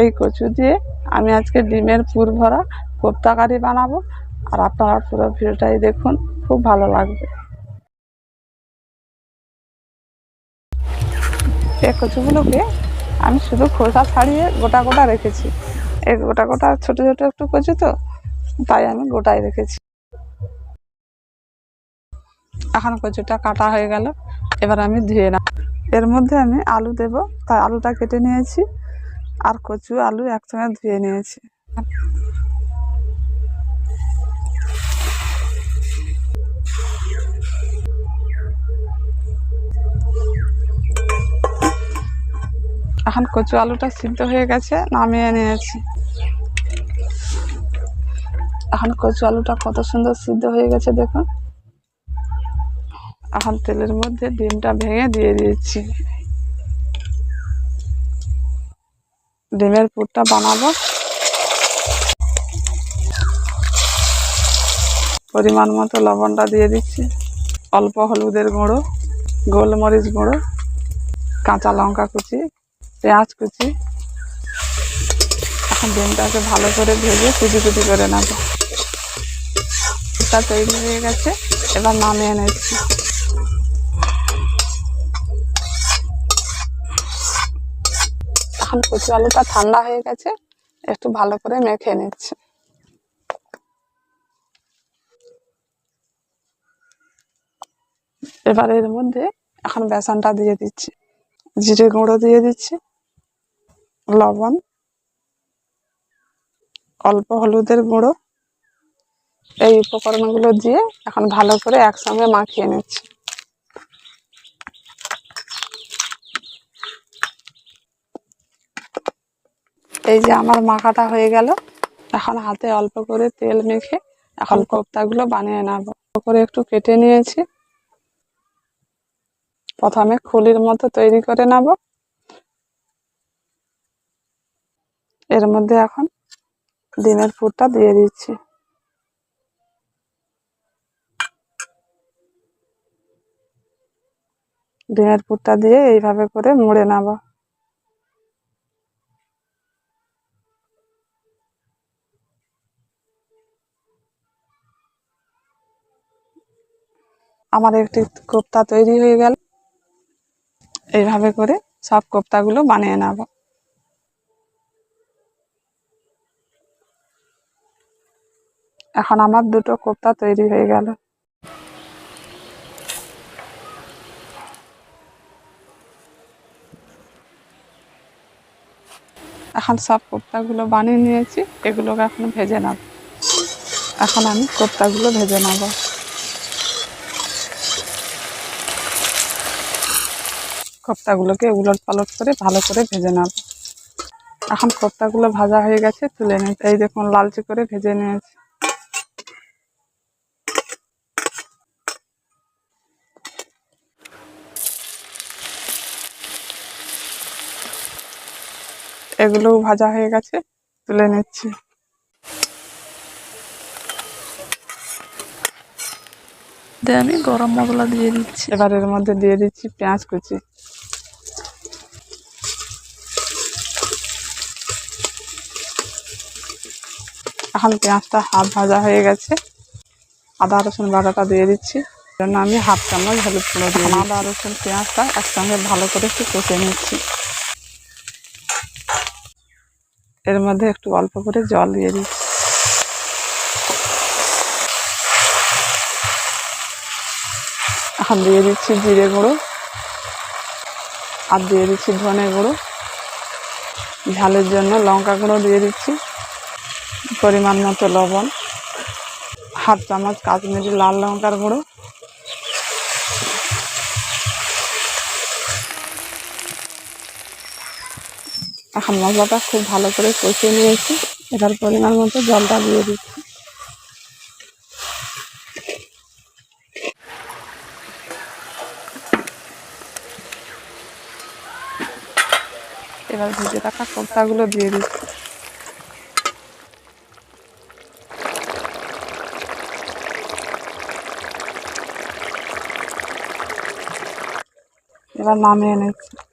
এই কচু দিয়ে আমি আজকে ডিমের পুর ভরা কোপ্তা কারি বানাবো। আর আপনারা পুরো ভিডিওটাই দেখুন, খুব ভালো লাগবে। এই কচুগুলোকে আমি শুধু খোসা ছাড়িয়ে গোটা গোটা রেখেছি। এই গোটা গোটা ছোট ছোট একটু কচু তো, তাই আমি গোটাই রেখেছি। এখন কচুটা কাটা হয়ে গেল, এবার আমি ধুয়ে না এর মধ্যে আমি আলু দেব, তাই আলুটা কেটে নিয়েছি। আর কচু, আলু একসঙ্গে ধুয়ে নিয়েছি। এখন কচু, আলুটা সিদ্ধ হয়ে গেছে, নামিয়ে নিয়েছি। এখন কচু, আলুটা কত সুন্দর সিদ্ধ হয়ে গেছে, দেখুন। এখন তেলের মধ্যে ডিমটা ভেঙে দিয়ে দিয়েছি। ডিমের পুরটা বানাবো। পরিমাণ মতো লবণটা দিয়ে দিচ্ছি। অল্প হলুদের গুঁড়ো, গোলমরিচ গুঁড়ো, কাঁচা লঙ্কা কুচি, পেঁয়াজ কুচি। এখন ডিমটাকে ভালো করে ভেজে কুচি কুচি করে নেব। তৈরি হয়ে গেছে, এবার নামিয়ে নিচ্ছি। এখন কচু আলুটা ঠান্ডা হয়ে গেছে, একটু ভালো করে মেখে নিচ্ছি। এবার এর মধ্যে এখন বেসনটা দিয়ে দিচ্ছি, জিরে গুঁড়ো দিয়ে দিচ্ছি, লবণ, অল্প হলুদের গুঁড়ো, এই উপকরণগুলো দিয়ে এখন ভালো করে একসঙ্গে মাখিয়ে নিচ্ছি। এই যে আমার মাখাটা হয়ে গেল। এখন হাতে অল্প করে তেল মেখে এখন কোপ্তাগুলো বানিয়ে নেব। করে একটু কেটে নিয়েছি। প্রথমে খুলির মতো তৈরি করে নেব। এর মধ্যে এখন ডিমের পুরটা দিয়ে দিচ্ছি। ডিমের পুরটা দিয়ে এইভাবে করে মুড়ে নেব। আমার একটি কোপ্তা তৈরি হয়ে গেল। এইভাবে করে সব কোপ্তাগুলো বানিয়ে নেব। এখন আমার দুটো কোপ্তা তৈরি হয়ে গেল। এখন সব কোপ্তাগুলো বানিয়ে নিয়েছি, এগুলোকে এখন ভেজে নেব। এখন আমি কোপ্তাগুলো ভেজে নেব। কোপ্তাগুলোকে উলট পালট করে ভালো করে ভেজে নেব। এখন কোপ্তাগুলো ভাজা হয়ে গেছে তুলে নিতে এই দেখুন লালচে করে ভেজে নিয়েছি। এগুলোও ভাজা হয়ে গেছে তুলে নিচ্ছি। আমি গরম মশলা দিয়ে দিচ্ছি। এবার এর মধ্যে দিয়ে দিচ্ছি পেঁয়াজ কুচি। এখন পেঁয়াজটা হাফ ভাজা হয়ে গেছে। আদা, রসুন বাটাটা দিয়ে দিচ্ছি। জন্য আমি হাফ চামচ হলুদ গুঁড়ো দিয়ে আদা, রসুন, পেঁয়াজটা একসঙ্গে ভালো করে একটু কষে নিচ্ছি। এর মধ্যে একটু অল্প করে জল দিয়ে দিচ্ছি। এখন দিয়ে দিচ্ছি জিরে গুঁড়ো। আর দিয়ে দিচ্ছি ধনে গুঁড়ো। ঝালের জন্য লঙ্কা গুঁড়ো দিয়ে দিচ্ছি। পরিমাণ মতো লবণ, হাফ চামচ কাশ্মীরি লাল লঙ্কার গুঁড়ো। এখন মশলাটা খুব ভালো করে কষিয়ে নিয়েছি। এটার পরিমাণ মতো জলটা দিয়ে দিচ্ছি। এবার ভেজে রাখা কোপ্তাগুলো দিয়ে দিচ্ছি। এবার নামিয়ে নিচ্ছি